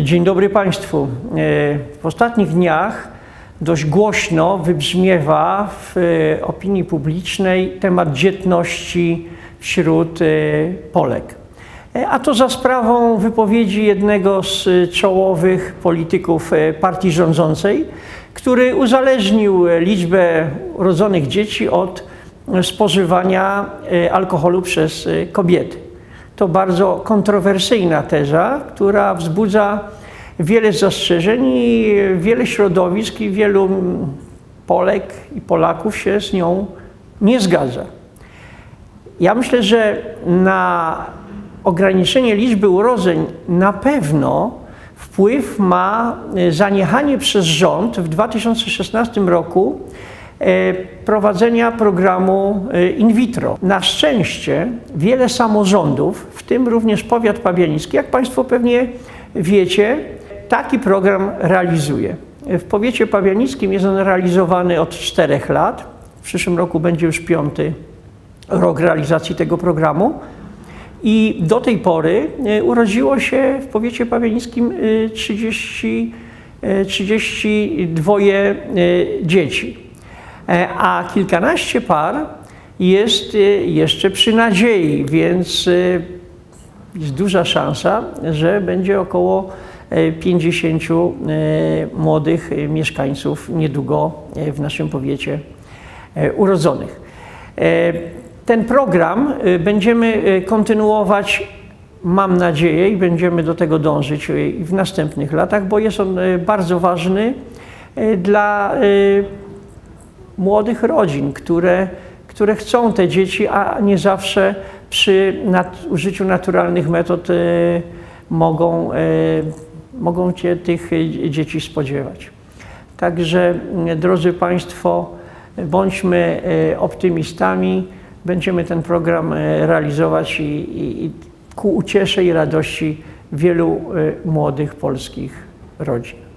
Dzień dobry Państwu. E, W ostatnich dniach dość głośno wybrzmiewa w e, opinii publicznej temat dzietności wśród e, Polek. A to za sprawą wypowiedzi jednego z czołowych polityków partii rządzącej, który uzależnił liczbę urodzonych dzieci od spożywania alkoholu przez kobiety. To bardzo kontrowersyjna teza, która wzbudza wiele zastrzeżeń i wiele środowisk i wielu Polek i Polaków się z nią nie zgadza. Ja myślę, że na ograniczenie liczby urodzeń na pewno wpływ ma zaniechanie przez rząd w 2016 roku prowadzenia programu e, in vitro. Na szczęście wiele samorządów, w tym również powiat pabianicki, jak Państwo pewnie wiecie, taki program realizuje. W powiecie pabianickim jest on realizowany od czterech lat. W przyszłym roku będzie już piąty rok realizacji tego programu. I do tej pory e, urodziło się w powiecie pawianickim e, 30, e, 32 e, dzieci, E, a kilkanaście par jest e, jeszcze przy nadziei, więc e, jest duża szansa, że będzie około e, 50 e, młodych e, mieszkańców niedługo e, w naszym powiecie e, urodzonych. E, Ten program e, będziemy e, kontynuować, mam nadzieję, i będziemy do tego dążyć e, w następnych latach, bo jest on e, bardzo ważny e, dla e, młodych rodzin, które, które chcą te dzieci, a nie zawsze przy użyciu naturalnych metod e, mogą, e, mogą się tych dzieci spodziewać. Także, drodzy Państwo, bądźmy e, optymistami, będziemy ten program e, realizować i, i, i ku uciesze i radości wielu e, młodych polskich rodzin.